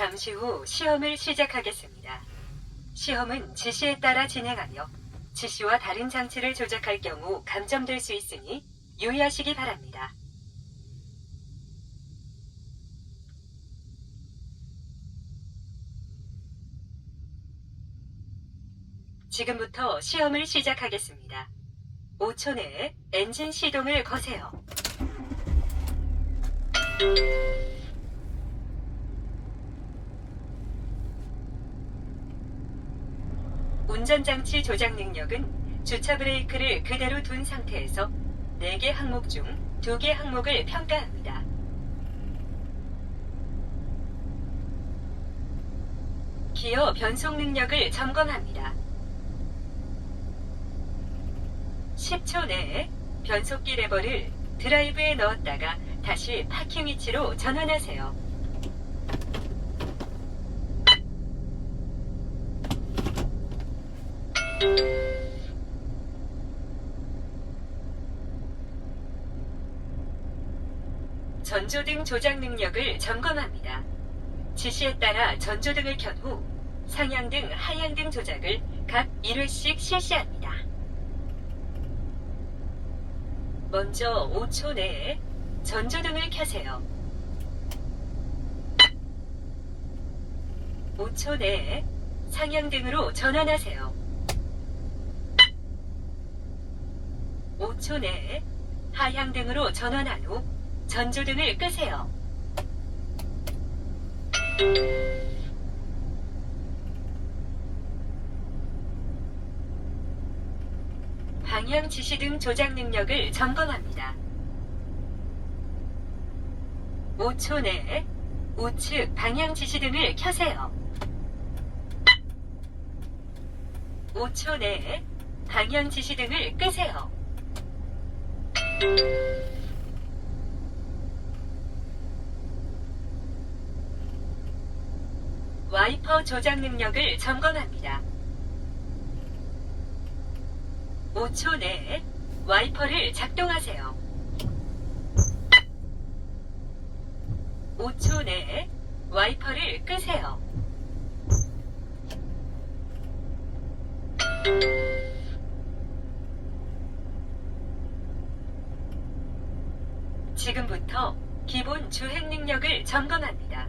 잠시 후 시험을 시작하겠습니다. 시험은 지시에 따라 진행하며 지시와 다른 장치를 조작할 경우 감점될 수 있으니 유의하시기 바랍니다. 지금부터 시험을 시작하겠습니다. 5초 내에 엔진 시동을 거세요. 운전장치 조작 능력은 주차 브레이크를 그대로 둔 상태에서 4개 항목 중 2개 항목을 평가합니다. 기어 변속 능력을 점검합니다. 10초 내에 변속기 레버를 드라이브에 넣었다가 다시 파킹 위치로 전환하세요. 전조등 조작 능력을 점검합니다. 지시에 따라 전조등을 켠 후 상향등, 하향등 조작을 각 1회씩 실시합니다. 먼저 5초 내에 전조등을 켜세요. 5초 내에 상향등으로 전환하세요. 5초 내에 하향등으로 전환한 후 전조등을 끄세요. 방향 지시 등 조작 능력을 점검합니다. 5초 내에 우측 방향 지시 등을 켜세요. 5초 내에 방향 지시 등을 끄세요. 와이퍼 조작 능력을 점검합니다. 5초 내에 와이퍼를 작동하세요. 5초 내에 와이퍼를 끄세요. 지금부터 기본 주행 능력을 점검합니다.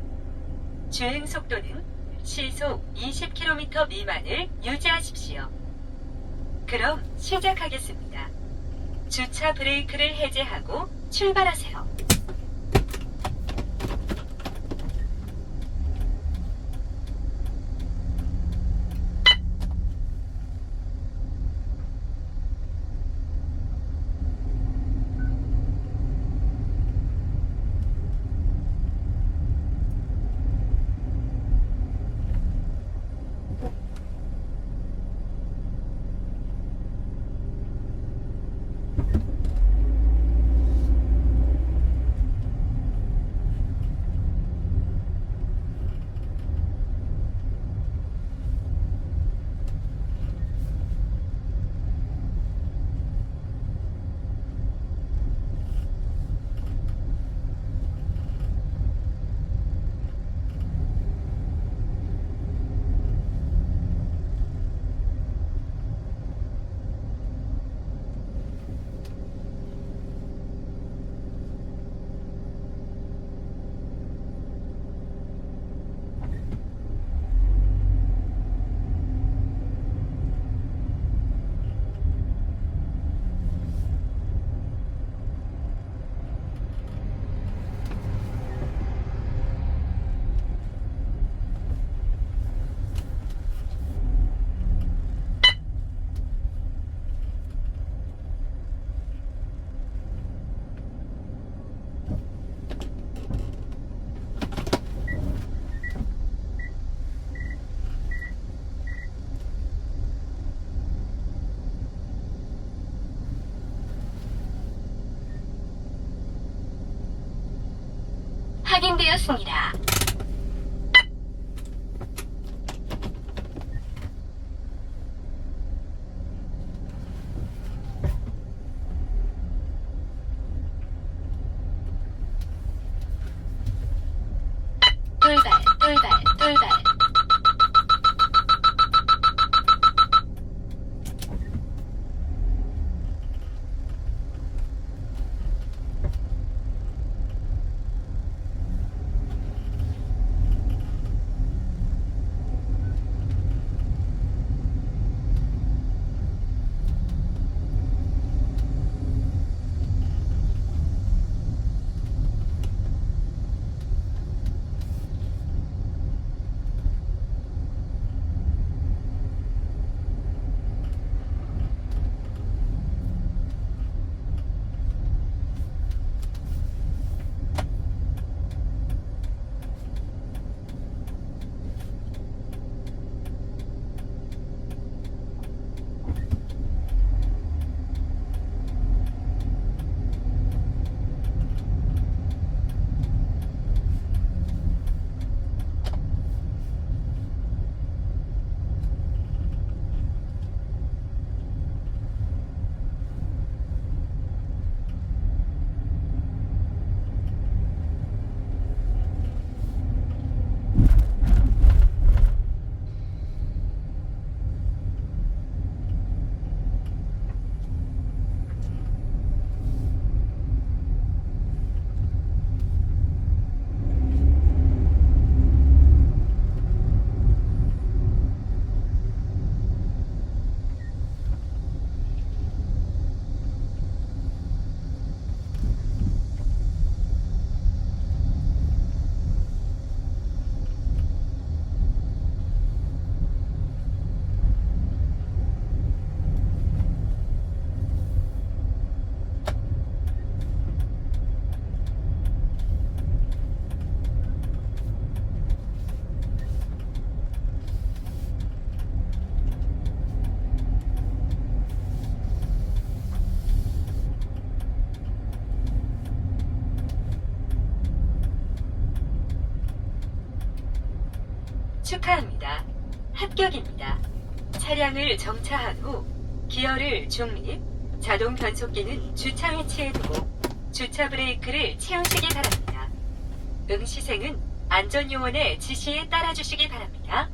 주행 속도는 시속 20km 미만을 유지하십시오. 그럼 시작하겠습니다. 주차 브레이크를 해제하고 출발하세요. 확인되었습니다. 축하합니다. 합격입니다. 차량을 정차한 후 기어를 중립, 자동 변속기는 주차 위치에 두고 주차 브레이크를 채우시기 바랍니다. 응시생은 안전요원의 지시에 따라주시기 바랍니다.